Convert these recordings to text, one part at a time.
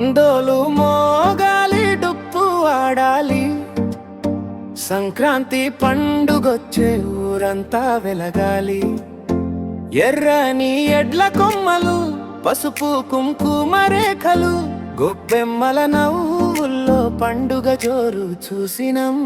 డోలు మోగాలి డుప్పు ఆడాలి. సంక్రాంతి పండుగొచ్చే ఊరంతా వెలగాలి. ఎర్రని ఎడ్ల కొమ్మలు పసుపు కుంకుమ రేఖలు గొప్పెమ్మల నవ్వుల్లో పండుగ జోరు చూసినం.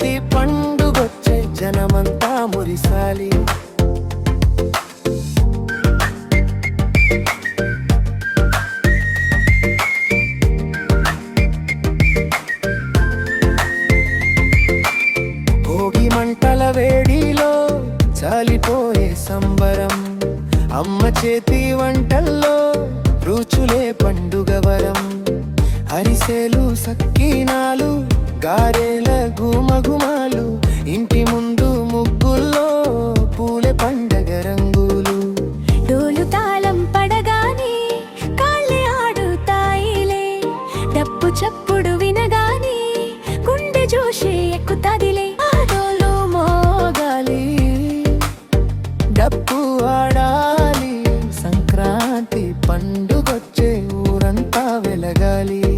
ప్రతి పండుగొచ్చే జనమంతా మురిసాలి. భోగి మంటల వేడిలో చాలిపోయే సంబరం. అమ్మ చేతి వంటల్లో రుచులే పండుగ వరం. అరిసెలు సక్కీనాలు గారెల గుమగుమాలు ఇంటి ముందు ముగ్గుల్లో పూలే పండగ రంగులు. డోలు తాళం పడగానే కాళ్ళే ఆడుతాయిలే. డప్పు చప్పుడు వినగానే గుండె జోషే ఎక్కుతాదిలే. డోలు మోగాలి. డప్పు ఆడాలి సంక్రాంతి పండుగొచ్చే ఊరంతా వెలగాలి.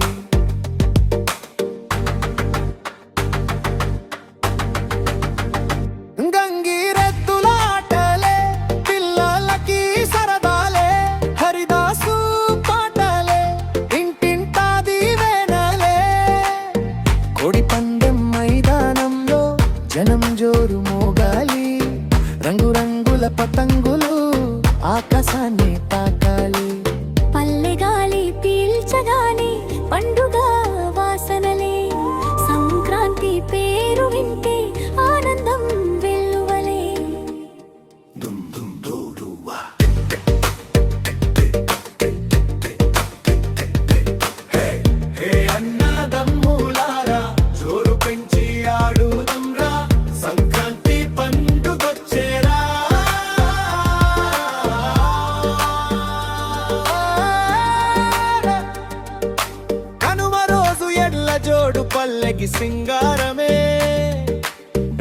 పందెం మైదానంలో జనం జోరు మోగాలి. రంగురంగుల పతంగులు ఆకాశాన్ని తాకాలి. పల్లె గాలి పండుగ వాసనలే. సంక్రాంతి పేరు వింటే పల్లెకి సింగారమే.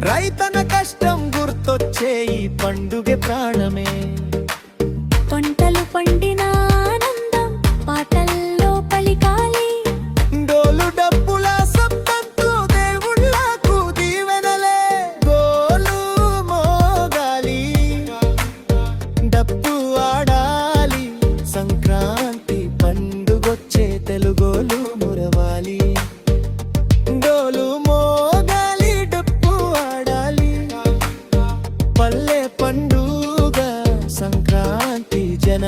రైతన కష్టం గుర్తొచ్చే ఈ పండుగ ప్రాణమే. పంటలు పండి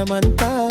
i'm man pass